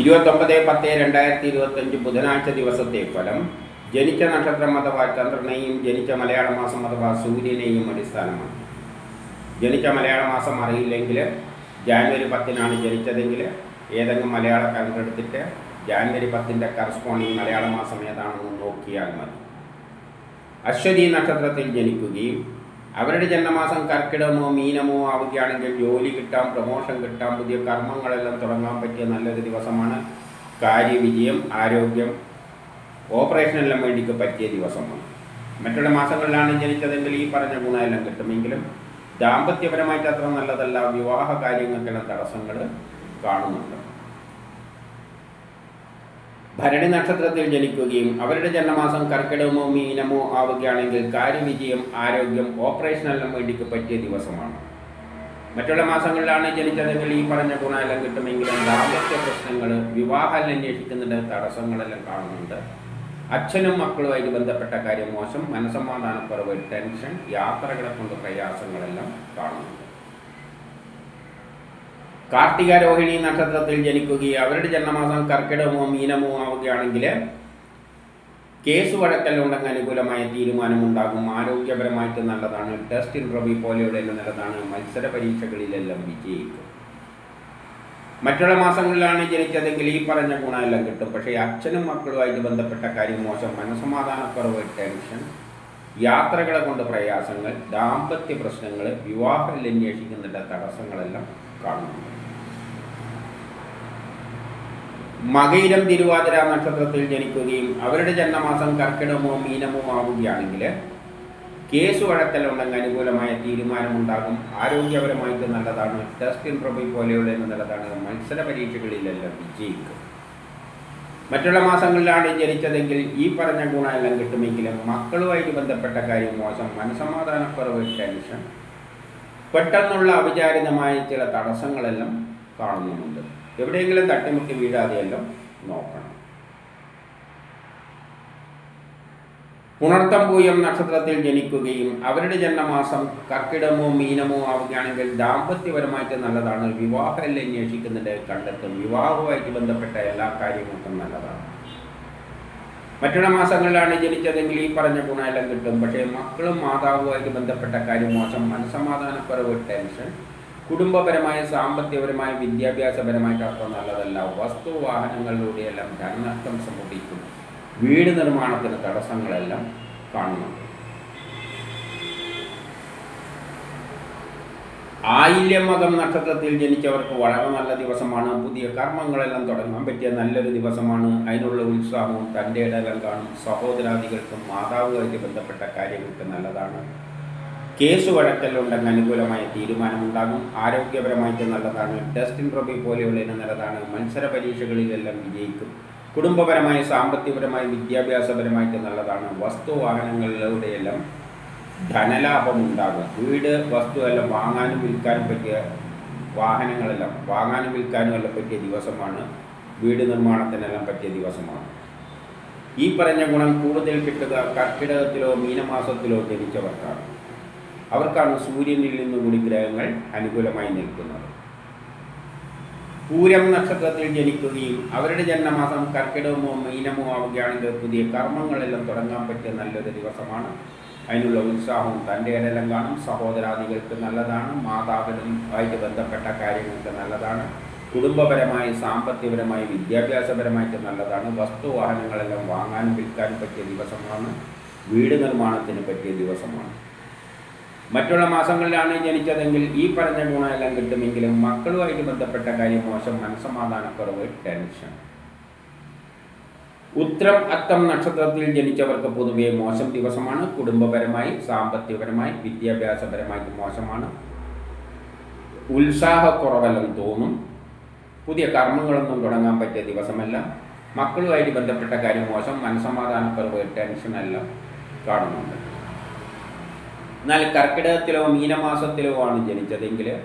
ഇരുപത്തൊമ്പത് പത്ത് രണ്ടായിരത്തി ഇരുപത്തഞ്ച് ബുധനാഴ്ച ദിവസത്തെ ഫലം ജനിച്ച നക്ഷത്രം അഥവാ ചന്ദ്രനെയും ജനിച്ച മലയാള മാസം അഥവാ സൂര്യനെയും അടിസ്ഥാനമാണ്. ജനിച്ച മലയാള മാസം അറിയില്ലെങ്കിൽ ജാനുവരി പത്തിനാണ് ജനിച്ചതെങ്കിൽ ഏതെങ്കിലും മലയാള കലണ്ടർ എടുത്തിട്ട് ജാനുവരി പത്തിന്റെ കറസ്പോണ്ടിങ് മലയാള മാസം ഏതാണെന്ന് നോക്കിയാൽ മതി. അശ്വതി നക്ഷത്രത്തിൽ ജനിക്കുകയും അവരുടെ ജന്മമാസം കർക്കിടമോ മീനമോ ആവുകയാണെങ്കിൽ ജോലി കിട്ടാം പ്രമോഷൻ കിട്ടാം പുതിയ കർമ്മങ്ങളെല്ലാം തുടങ്ങാൻ പറ്റിയ നല്ലൊരു ദിവസമാണ്. കാര്യവിജയം ആരോഗ്യം ഓപ്പറേഷനെല്ലാം വേണ്ടിക്ക് പറ്റിയ ദിവസമാണ്. മറ്റുള്ള മാസങ്ങളിലാണ് ജനിച്ചതെങ്കിൽ ഈ പറഞ്ഞ ഗുണമെല്ലാം കിട്ടുമെങ്കിലും ദാമ്പത്യപരമായിട്ട് അത്ര നല്ലതല്ല. വിവാഹ കാര്യങ്ങൾക്കുള്ള തടസ്സങ്ങൾ കാണുന്നുണ്ട്. ഭരണി നക്ഷത്രത്തിൽ ജനിക്കുകയും അവരുടെ ജന്മമാസം കർക്കിടകമോ മീനമോ ആവുകയാണെങ്കിൽ കാര്യവിജയം ആരോഗ്യം ഓപ്പറേഷനെല്ലാം വേണ്ടിക്ക് പറ്റിയ ദിവസമാണ്. മറ്റുള്ള മാസങ്ങളിലാണ് ജനിച്ചതെങ്കിൽ ഈ പറഞ്ഞ ഗുണമെല്ലാം കിട്ടുമെങ്കിലും ദാമ്പത്യ പ്രശ്നങ്ങൾ വിവാഹം അന്വേഷിക്കുന്നതിന്റെ തടസ്സങ്ങളെല്ലാം കാണുന്നുണ്ട്. അച്ഛനും മക്കളുമായിട്ട് ബന്ധപ്പെട്ട കാര്യം മോശം മനസമാധാനക്കുറവ് ടെൻഷൻ യാത്രകളെ കൊണ്ട് പ്രയാസങ്ങളെല്ലാം കാണുന്നുണ്ട്. കാർത്തിക രോഹിണി നക്ഷത്രത്തിൽ ജനിക്കുകയും അവരുടെ ജന്മമാസം കർക്കിടകമോ മീനമോ ആവുകയാണെങ്കിൽ കേസ് വഴക്കല്ലുണ്ടെങ്കിൽ അനുകൂലമായ തീരുമാനമുണ്ടാകും. ആരോഗ്യപരമായിട്ട് നല്ലതാണ്. ടെസ്റ്റ് ഇൻട്രവ്യൂ പോലെയുള്ള നല്ലതാണ്. മത്സര പരീക്ഷകളിലെല്ലാം വിജയിക്കും. മറ്റുള്ള മാസങ്ങളിലാണ് ജനിച്ചതെങ്കിൽ ഈ പറഞ്ഞ ഗുണമെല്ലാം കിട്ടും. പക്ഷേ അച്ഛനും മക്കളുമായിട്ട് ബന്ധപ്പെട്ട കാര്യം മോശം. മനസമാധാനക്കുറവ് ടെൻഷൻ യാത്രകളെ കൊണ്ട് പ്രയാസങ്ങൾ ദാമ്പത്യ പ്രശ്നങ്ങൾ വിവാഹം അന്വേഷിക്കുന്നതിന്റെ തടസ്സങ്ങളെല്ലാം കാണുന്നുണ്ട് മകയിരം തിരുവാതിര നക്ഷത്രത്തിൽ ജനിക്കുകയും അവരുടെ ജന്മമാസം കർക്കിടമോ മീനമോ ആവുകയാണെങ്കിൽ കേസ് വഴക്കലുണ്ടെങ്കിൽ അനുകൂലമായ തീരുമാനമുണ്ടാകും. ആരോഗ്യപരമായിട്ട് നല്ലതാണ്. ടെസ്റ്റ് പ്രഭു പോലെയുള്ള നല്ലതാണ്. മത്സര പരീക്ഷകളിലെല്ലാം വിജയിക്കും. മറ്റുള്ള മാസങ്ങളിലാണ് ജനിച്ചതെങ്കിൽ ഈ പറഞ്ഞ ഗുണമെല്ലാം കിട്ടുമെങ്കിലും മക്കളുമായിട്ട് ബന്ധപ്പെട്ട കാര്യം മോശം. മനസമാധാനക്കുറവ് ടെൻഷൻ. പെട്ടെന്നുള്ള അവിചാരിതമായ ചില തടസ്സങ്ങളെല്ലാം കാണുന്നുമുണ്ട്. എവിടെയെങ്കിലും തട്ടിമുട്ടി വീഴാതെയെല്ലാം നോക്കണം. പുണർത്തം പൂയം നക്ഷത്രത്തിൽ ജനിക്കുകയും അവരുടെ ജന്മമാസം കർക്കിടമോ മീനമോ ആവുകയാണെങ്കിൽ ദാമ്പത്യപരമായിട്ട് നല്ലതാണ്. വിവാഹം അന്വേഷിക്കുന്നുണ്ട് കണ്ടെത്തും. വിവാഹവുമായിട്ട് ബന്ധപ്പെട്ട എല്ലാ കാര്യങ്ങൾക്കും നല്ലതാണ്. മറ്റുള്ള മാസങ്ങളിലാണ് ജനിച്ചതെങ്കിൽ ഈ പറഞ്ഞ ഗുണമെല്ലാം കിട്ടും. പക്ഷേ മക്കളും മാതാവുമായിട്ട് ബന്ധപ്പെട്ട കാര്യം മോശം. മനസമാധാനക്കുറവ് ടെൻഷൻ. കുടുംബപരമായ സാമ്പത്തികപരമായ വിദ്യാഭ്യാസപരമായിട്ട് അത്ര നല്ലതല്ല. വസ്തു വാഹനങ്ങളിലൂടെയെല്ലാം ധനനഷ്ടം സംഭവിക്കും. വീട് നിർമ്മാണത്തിന് തടസ്സങ്ങളെല്ലാം കാണുന്നുണ്ട്. ആയില്യമകം നക്ഷത്രത്തിൽ ജനിച്ചവർക്ക് വളരെ നല്ല ദിവസമാണ്. പുതിയ കർമ്മങ്ങളെല്ലാം തുടങ്ങാൻ പറ്റിയ നല്ലൊരു ദിവസമാണ്. അതിനുള്ള ഉത്സാഹവും തന്റെ ഇടകൾ കാണും. സഹോദരാദികൾക്കും മാതാവുമായിട്ട് ബന്ധപ്പെട്ട കാര്യങ്ങൾക്ക് നല്ലതാണ്. കേസ് വഴക്കലുണ്ടെങ്കിൽ അനുകൂലമായ തീരുമാനമുണ്ടാകും. ആരോഗ്യപരമായിട്ട് നല്ലതാണ്. ഇൻട്രവ്യൂ പോലെയുള്ള നല്ലതാണ്. മത്സര പരീക്ഷകളിലെല്ലാം വിജയിക്കും. കുടുംബപരമായി സാമ്പത്തികപരമായി വിദ്യാഭ്യാസപരമായിട്ട് നല്ലതാണ്. വസ്തു വാഹനങ്ങളിലൂടെയെല്ലാം ധനലാഭം ഉണ്ടാകുക. വീട് വസ്തു എല്ലാം വാങ്ങാനും വിൽക്കാനും പറ്റിയ വാഹനങ്ങളെല്ലാം വാങ്ങാനും വിൽക്കാനും എല്ലാം പറ്റിയ ദിവസമാണ്. വീട് നിർമ്മാണത്തിനെല്ലാം പറ്റിയ ദിവസമാണ്. ഈ പറഞ്ഞ ഗുണം കൂടുതൽ കിട്ടുക കർക്കിടകത്തിലോ മീനമാസത്തിലോ ജനിച്ചവർക്കാണ് അവർക്കാണ് സൂര്യനിൽ നിന്ന് കൂടി ഗ്രഹങ്ങൾ അനുകൂലമായി നിൽക്കുന്നത്. പൂരം നക്ഷത്രത്തിൽ ജനിക്കുകയും അവരുടെ ജന്മമാസം കർക്കിടകമോ മീനമോ ആവുകയാണെങ്കിൽ പുതിയ കർമ്മങ്ങളെല്ലാം തുടങ്ങാൻ പറ്റിയ നല്ലൊരു ദിവസമാണ്. അതിനുള്ള ഉത്സാഹവും തന്റെ ഇടയിലും കാണും. സഹോദരാദികൾക്ക് നല്ലതാണ്. മാതാവിനും ആയിട്ട് ബന്ധപ്പെട്ട കാര്യങ്ങൾക്ക് നല്ലതാണ്. കുടുംബപരമായി സാമ്പത്തികപരമായി വിദ്യാഭ്യാസപരമായിട്ട് നല്ലതാണ്. വസ്തു വാഹനങ്ങളെല്ലാം വാങ്ങാനും വിൽക്കാനും പറ്റിയ ദിവസമാണ്. വീട് നിർമ്മാണത്തിന് പറ്റിയ ദിവസമാണ്. മറ്റുള്ള മാസങ്ങളിലാണ് ജനിച്ചതെങ്കിൽ ഈ പറഞ്ഞ ഗുണമെല്ലാം കിട്ടുമെങ്കിലും മക്കളുമായിട്ട് ബന്ധപ്പെട്ട കാര്യം മോശം മനസ്സമാധാനക്കുറവ് ടെൻഷൻ. ഉത്രം അത്തം നക്ഷത്രത്തിൽ ജനിച്ചവർക്ക് പൊതുവെ മോശം ദിവസമാണ്. കുടുംബപരമായി സാമ്പത്തികപരമായി വിദ്യാഭ്യാസപരമായി മോശമാണ്. ഉത്സാഹക്കുറവെല്ലാം തോന്നും. പുതിയ കർമ്മങ്ങളൊന്നും തുടങ്ങാൻ പറ്റിയ ദിവസമല്ല. മക്കളുമായിട്ട് ബന്ധപ്പെട്ട കാര്യം മോശം. മനസമാധാനക്കുറവ് ടെൻഷനെല്ലാം കാണുന്നുണ്ട്. എന്നാൽ കർക്കിടകത്തിലോ മീനമാസത്തിലോ ആണ് ജനിച്ചതെങ്കിൽ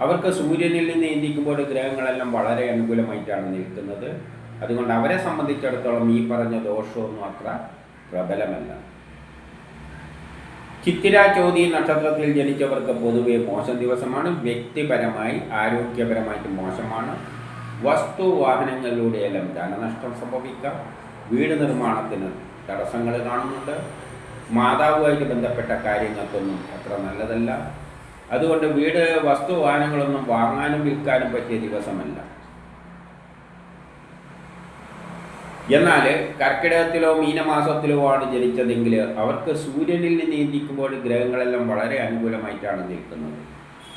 അവർക്ക് സൂര്യനിൽ നിന്ന് നീന്തിക്കുമ്പോൾ ഗ്രഹങ്ങളെല്ലാം വളരെ അനുകൂലമായിട്ടാണ് നിൽക്കുന്നത്. അതുകൊണ്ട് അവരെ സംബന്ധിച്ചിടത്തോളം ഈ പറഞ്ഞ ദോഷമൊന്നും അത്ര പ്രബലമല്ല. ചിത്തിര ചോതി നക്ഷത്രത്തിൽ ജനിച്ചവർക്ക് പൊതുവെ മോശം ദിവസമാണ്. വ്യക്തിപരമായി ആരോഗ്യപരമായിട്ട് മോശമാണ്. വസ്തു വാഹനങ്ങളിലൂടെയെല്ലാം ധനനഷ്ടം സംഭവിക്കാം. വീട് നിർമ്മാണത്തിന് തടസ്സങ്ങൾ കാണുന്നുണ്ട്. മാതാവുമായിട്ട് ബന്ധപ്പെട്ട കാര്യങ്ങൾക്കൊന്നും അത്ര നല്ലതല്ല. അതുകൊണ്ട് വീട് വസ്തു വാഹനങ്ങളൊന്നും വാങ്ങാനും വിൽക്കാനും പറ്റിയ ദിവസമല്ല. എന്നാൽ കർക്കിടകത്തിലോ മീനമാസത്തിലോ ആണ് ജനിച്ചതെങ്കിൽ അവർക്ക് സൂര്യനിൽ നിന്ന് നീന്തിക്കുമ്പോൾ ഗ്രഹങ്ങളെല്ലാം വളരെ അനുകൂലമായിട്ടാണ് നിൽക്കുന്നത്.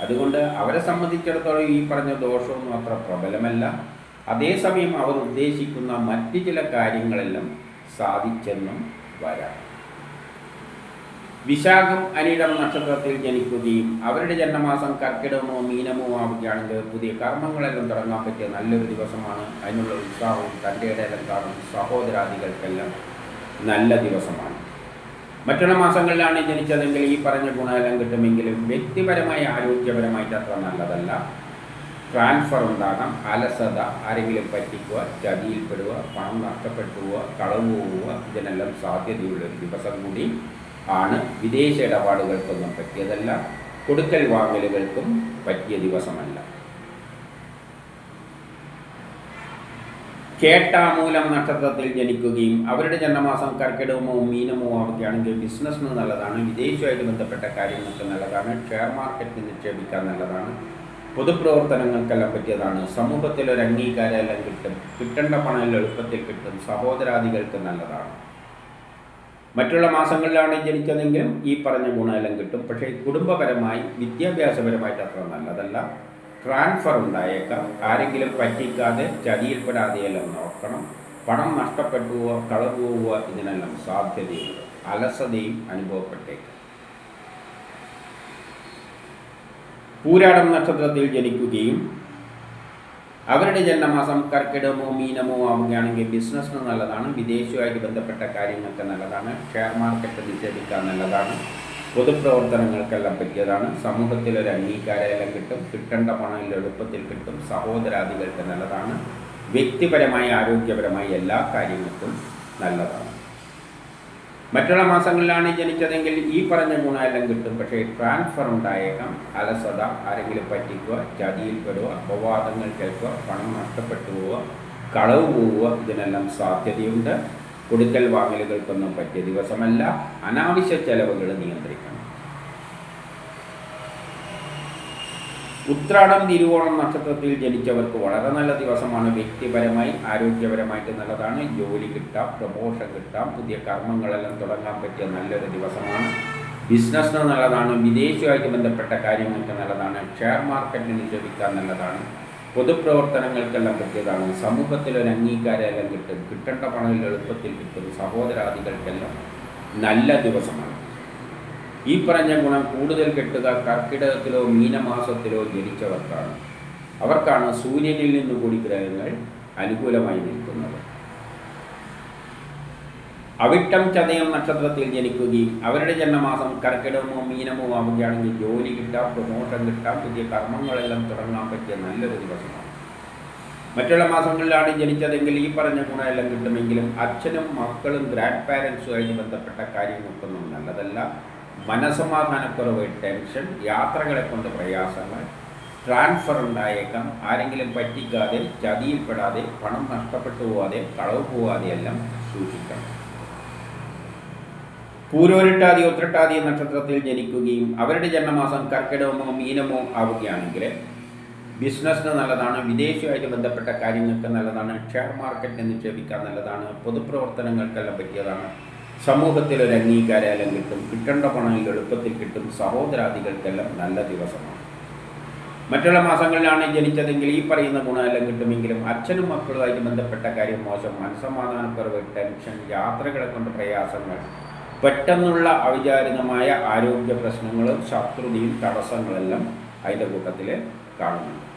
അതുകൊണ്ട് അവരെ സംബന്ധിച്ചിടത്തോളം ഈ പറഞ്ഞ ദോഷമൊന്നും അത്ര പ്രബലമല്ല. അതേസമയം അവർ ഉദ്ദേശിക്കുന്ന മറ്റ് ചില കാര്യങ്ങളെല്ലാം സാധിച്ചെന്നും വരാം. വിശാഖം അനിടം നക്ഷത്രത്തിൽ ജനിക്കുകയും അവരുടെ ജന്മമാസം കർക്കിടകമോ മീനമോ ആവുകയാണെങ്കിൽ പുതിയ കർമ്മങ്ങളെല്ലാം തുടങ്ങാൻ പറ്റിയ നല്ലൊരു ദിവസമാണ്. അതിനുള്ള ഉത്സാഹവും തന്റെ ഇടയിലും കാണും സഹോദരാദികൾക്കെല്ലാം നല്ല ദിവസമാണ്. മറ്റുള്ള മാസങ്ങളിലാണ് ജനിച്ചതെങ്കിൽ ഈ പറഞ്ഞ ഗുണമെല്ലാം കിട്ടുമെങ്കിലും വ്യക്തിപരമായി ആരോഗ്യപരമായിട്ട് അത്ര നല്ലതല്ല. ട്രാൻസ്ഫർ ഉണ്ടാകാം. അലസത ആരെങ്കിലും പറ്റിക്കുക ചതിയിൽപ്പെടുക പണം നഷ്ടപ്പെട്ടു പോവുക കളവ് പോവുക ഇതിനെല്ലാം സാധ്യതയുള്ളൊരു ദിവസം കൂടി ആണ്. വിദേശ ഇടപാടുകൾക്കൊന്നും പറ്റിയതല്ല. കൊടുക്കൽ വാങ്ങലുകൾക്കും പറ്റിയ ദിവസമല്ല. കേട്ടാമൂലം നക്ഷത്രത്തിൽ ജനിക്കുകയും അവരുടെ ജന്മമാസം കർക്കിടകമോ മീനമോ ആവുകയാണെങ്കിൽ ബിസിനസ്സിന് നല്ലതാണ്. വിദേശവുമായിട്ട് ബന്ധപ്പെട്ട കാര്യങ്ങൾക്ക് നല്ലതാണ്. ഷെയർ മാർക്കറ്റിൽ നിക്ഷേപിക്കാൻ നല്ലതാണ്. പൊതുപ്രവർത്തനങ്ങൾക്കെല്ലാം പറ്റിയതാണ്. സമൂഹത്തിൽ ഒരു അംഗീകാരം കിട്ടും. കിട്ടേണ്ട പണം എളുപ്പത്തിൽ കിട്ടും. സഹോദരാദികൾക്ക് നല്ലതാണ്. മറ്റുള്ള മാസങ്ങളിലാണ് ജനിച്ചതെങ്കിലും ഈ പറഞ്ഞ ഗുണമെല്ലാം കിട്ടും. പക്ഷേ കുടുംബപരമായി വിദ്യാഭ്യാസപരമായിട്ട് അത്ര നല്ലതല്ല. ട്രാൻസ്ഫർ ഉണ്ടായേക്കാം. ആരെങ്കിലും പറ്റിക്കാതെ ചതിയിൽപ്പെടാതെയെല്ലാം നോക്കണം. പണം നഷ്ടപ്പെട്ടുവോ കളവുവോ ഇതിനെല്ലാം സാധ്യതയുണ്ട്. അലസതയും അനുഭവപ്പെട്ടേക്കാം. പൂരാടം നക്ഷത്രത്തിൽ ജനിക്കുകയും അവരുടെ ജന്മമാസം കർക്കിടമോ മീനമോ ആവുകയാണെങ്കിൽ ബിസിനസ്സിന് നല്ലതാണ് വിദേശവുമായിട്ട് ബന്ധപ്പെട്ട കാര്യങ്ങൾക്ക് നല്ലതാണ് ഷെയർ മാർക്കറ്റ് നിക്ഷേപിക്കാൻ നല്ലതാണ് പൊതുപ്രവർത്തനങ്ങൾക്കെല്ലാം പറ്റിയതാണ് സമൂഹത്തിൽ ഒരു അംഗീകാരമെല്ലാം കിട്ടും കിട്ടേണ്ട പണം എളുപ്പത്തിൽ കിട്ടും സഹോദരാദികൾക്ക് നല്ലതാണ് വ്യക്തിപരമായി ആരോഗ്യപരമായി എല്ലാ കാര്യങ്ങൾക്കും നല്ലതാണ്. മറ്റുള്ള മാസങ്ങളിലാണ് ജനിച്ചതെങ്കിൽ ഈ പറഞ്ഞ ഗുണമെല്ലാം കിട്ടും. പക്ഷേ ട്രാൻസ്ഫർ ഉണ്ടായേക്കാം. അലസത ആരെങ്കിലും പറ്റിക്കുക ചതിയിൽപ്പെടുക അപവാദങ്ങൾ കേൾക്കുക പണം നഷ്ടപ്പെട്ടു പോവുക കളവ് പോവുക ഇതിനെല്ലാം സാധ്യതയുണ്ട്. കൊടുക്കൽ വാങ്ങലുകൾക്കൊന്നും പറ്റിയ ദിവസമല്ല. അനാവശ്യ ചെലവുകൾ നിയന്ത്രിക്കണം. ഉത്രാടം തിരുവോണം നക്ഷത്രത്തിൽ ജനിച്ചവർക്ക് വളരെ നല്ല ദിവസമാണ്. വ്യക്തിപരമായി ആരോഗ്യപരമായിട്ട് നല്ലതാണ്. ജോലി കിട്ടാം പ്രമോഷൻ കിട്ടാം പുതിയ കർമ്മങ്ങളെല്ലാം തുടങ്ങാൻ പറ്റിയ നല്ലൊരു ദിവസമാണ്. ബിസിനസ്സിന് നല്ലതാണ്. വിദേശവുമായിട്ട് ബന്ധപ്പെട്ട കാര്യങ്ങൾക്ക് നല്ലതാണ്. ഷെയർ മാർക്കറ്റിൽ നിക്ഷേപിക്കാൻ നല്ലതാണ്. പൊതുപ്രവർത്തനങ്ങൾക്കെല്ലാം പറ്റിയതാണ്. സമൂഹത്തിൽ ഒരു അംഗീകാരമെല്ലാം കിട്ടും. കിട്ടേണ്ട പണം എളുപ്പത്തിൽ കിട്ടും. സഹോദരാദികൾക്കെല്ലാം നല്ല ദിവസമാണ്. ഈ പറഞ്ഞ ഗുണം കൂടുതൽ കിട്ടുക കർക്കിടകത്തിലോ മീനമാസത്തിലോ ജനിച്ചവർക്കാണ്. അവർക്കാണ് സൂര്യനിൽ നിന്ന് കൂടി ഗ്രഹങ്ങൾ അനുകൂലമായി നിൽക്കുന്നത്. അവിട്ടം ചതയം നക്ഷത്രത്തിൽ ജനിക്കുകയും അവരുടെ ജന്മമാസം കർക്കിടകമോ മീനമോ ആവുകയാണെങ്കിൽ ജോലി കിട്ടാം പ്രമോഷൻ കിട്ടാം പുതിയ കർമ്മങ്ങളെല്ലാം തുടങ്ങാൻ പറ്റിയ നല്ലൊരു ദിവസമാണ്. മറ്റുള്ള മാസങ്ങളിലാണ് ജനിച്ചതെങ്കിൽ ഈ പറഞ്ഞ ഗുണമെല്ലാം കിട്ടുമെങ്കിലും അച്ഛനും മക്കളും ഗ്രാൻഡ് പാരൻസുമായിട്ട് ബന്ധപ്പെട്ട കാര്യങ്ങൾക്കൊന്നും നല്ലതല്ല. മനസമാധാനക്കുറവ് ടെൻഷൻ യാത്രകളെ കൊണ്ട് പ്രയാസങ്ങൾ ട്രാൻസ്ഫർ ഉണ്ടായേക്കാം ആരെങ്കിലും പറ്റിക്കാതെ ചതിയിൽപ്പെടാതെ പണം നഷ്ടപ്പെട്ടു പോവാതെ കളവ് പോവാതെ എല്ലാം സൂക്ഷിക്കണം. പൂരോരിട്ടാതി ഉത്രട്ടാതി നക്ഷത്രത്തിൽ ജനിക്കുകയും അവരുടെ ജന്മമാസം കർക്കിടകമോ മീനമോ ആവുകയാണെങ്കിൽ ബിസിനസ്സിന് നല്ലതാണ് വിദേശവുമായിട്ട് ബന്ധപ്പെട്ട കാര്യങ്ങൾക്ക് നല്ലതാണ് ഷെയർ മാർക്കറ്റിൽ നിക്ഷേപിക്കാൻ നല്ലതാണ് പൊതുപ്രവർത്തനങ്ങൾക്കെല്ലാം പറ്റിയതാണ്. സമൂഹത്തിൽ ഒരു അംഗീകാരം കിട്ടും. കിട്ടേണ്ട പണം എളുപ്പത്തിൽ കിട്ടും. സഹോദരാദികൾക്കെല്ലാം നല്ല ദിവസമാണ്. മറ്റുള്ള മാസങ്ങളിലാണ് ജനിച്ചതെങ്കിൽ ഈ പറയുന്ന ഗുണമെല്ലാം കിട്ടുമെങ്കിലും അച്ഛനും മക്കളുമായിട്ട് ബന്ധപ്പെട്ട കാര്യം മോശം. മനസ്സമാധാനക്കുറവ് ടെൻഷൻ യാത്രകളെ കൊണ്ട് പ്രയാസങ്ങൾ പെട്ടെന്നുള്ള അവിചാരിതമായ ആരോഗ്യ പ്രശ്നങ്ങളും ശത്രുതയും തടസ്സങ്ങളെല്ലാം അതിന്റെ കൂട്ടത്തിൽ കാണുന്നുണ്ട്.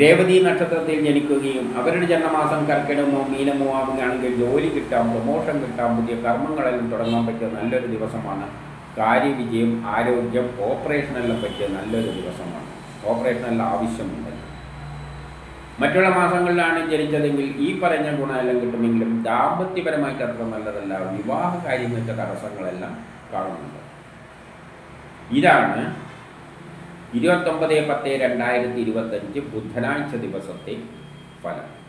രേവതി നക്ഷത്രത്തിൽ ജനിക്കുകയും അവരുടെ ജന്മമാസം കർക്കിടമോ മീനമോ ആവുകയാണെങ്കിൽ ജോലി കിട്ടാം പ്രമോഷൻ കിട്ടാം പുതിയ കർമ്മങ്ങളെല്ലാം തുടങ്ങാൻ പറ്റിയ നല്ലൊരു ദിവസമാണ്. കാര്യവിജയം ആരോഗ്യം ഓപ്പറേഷനെല്ലാം പറ്റിയ നല്ലൊരു ദിവസമാണ്. ഓപ്പറേഷനെല്ലാം ആവശ്യമുണ്ട്. മറ്റുള്ള മാസങ്ങളിലാണ് ജനിച്ചതെങ്കിൽ ഈ പറഞ്ഞ ഗുണമെല്ലാം കിട്ടുമെങ്കിലും ദാമ്പത്യപരമായിട്ട് അത്ര നല്ലതല്ല. വിവാഹ കാര്യങ്ങൾക്ക് തടസ്സങ്ങളെല്ലാം കാണുന്നുണ്ട്. ഇതാണ് ഇരുപത്തൊമ്പത് പത്ത് രണ്ടായിരത്തി ഇരുപത്തഞ്ച് ബുധനാഴ്ച ദിവസത്തെ ഫലം.